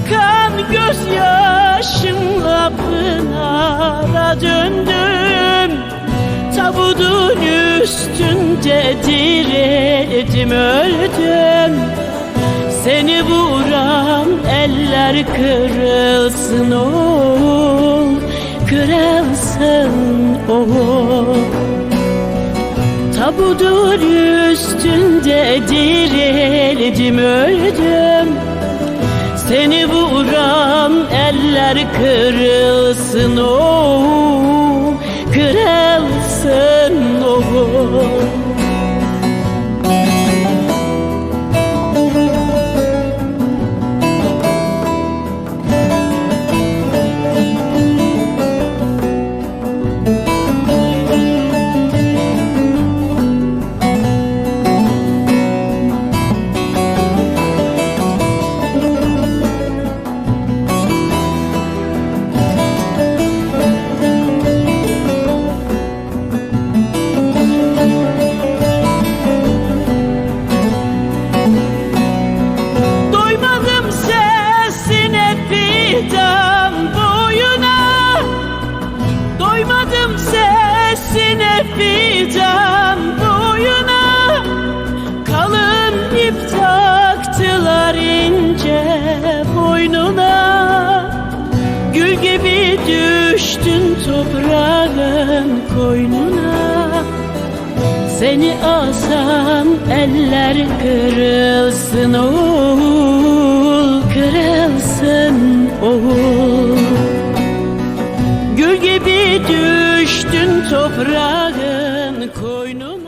Akan gözyaşımla pınara döndüm. Tabudun üstünde dirildim öldüm. Seni vuran eller kırılsın oğul Kırılsın oğul Tabudun üstünde dirildim öldüm. Seni vuran eller kırılsın o Kırılsın o Doymadım Sesine fidan boyuna Kalın ip taktılar ince boynuna. Gül gibi düştün toprağın koynuna. Seni asan eller kırılsın oğul toprağın koynuna